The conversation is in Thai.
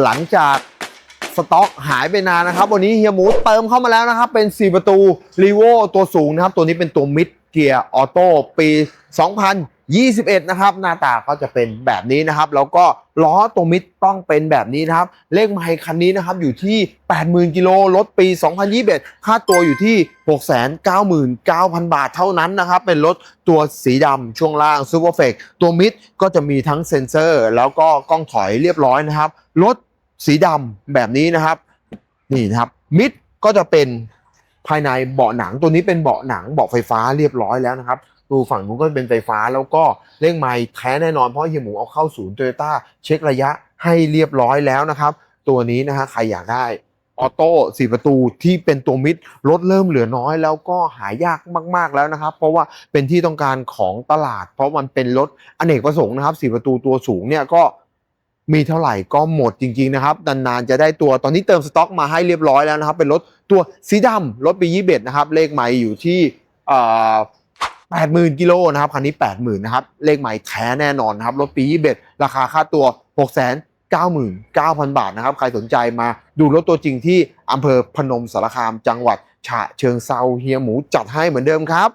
หลังจากสต็อกหายไปนานนะครับ วันนี้เฮียหมูเติมเข้ามาแล้วนะครับ เป็น 4 ประตูรีโวตัวสูงนะครับ ตัวนี้เป็นตัวมิดเกียร์ออโต้ปี21 นะครับ หน้าตาก็จะเป็นแบบนี้นะครับ แล้วก็ล้อตัวมิดต้องเป็นแบบนี้นะครับ เลขไมค์คันนี้นะครับอยู่ที่ 80,000 กิโลรถปี 2021 ค่าตัวอยู่ที่ 699,000 บาทเท่านั้นนะครับ เป็นรถตัวสีดำช่วงล่างซูเปอร์เฟกตัวมิดก็จะมีทั้งเซ็นเซอร์ แล้วก็กล้องถอยเรียบร้อยนะครับ รถสีดำแบบนี้นะครับ นี่นะครับ มิดก็จะเป็นภายในเบาะหนังตัวนี้เป็นเบาะหนังเบาะไฟฟ้าเรียบร้อยแล้วนะครับ ดูฝั่งนู้นก็เป็นไฟฟ้าแล้วก็เร่งไม้แท้แน่นอนเพราะเฮียหมูเอาเข้าศูนย์โตโยต้าเช็คระยะให้เรียบร้อยแล้วนะครับ ตัวนี้นะฮะใครอยากได้ออโต้สี่ประตูที่เป็นตัวมิดรถเริ่มเหลือน้อยแล้วก็หายากมาก ๆแล้วนะครับ เพราะว่าเป็นที่ต้องการของตลาด เพราะมันเป็นรถอเนกประสงค์นะครับสี่ประตูตัวสูงเนี่ยก็มีเท่าไหร่ก็หมดจริง ๆ นะครับนานๆจะได้ตัวตอนนี้เติมสต็อกมาให้เรียบร้อยแล้วนะครับ เป็นรถตัวสีดำรถปียี่เบ็ดนะครับ เลขใหม่อยู่ที่ 80,000กิโลนะครับคันนี้80,000นะครับเลขใหม่แท้แน่นอนนะครับรถปี21ราคาค่าตัว 699,000 บาทนะครับใครสนใจมาดูรถตัวจริงที่อำเภอพนมสารคามจังหวัดฉะเชิงเซาเฮียหมูจัดให้เหมือนเดิมครับ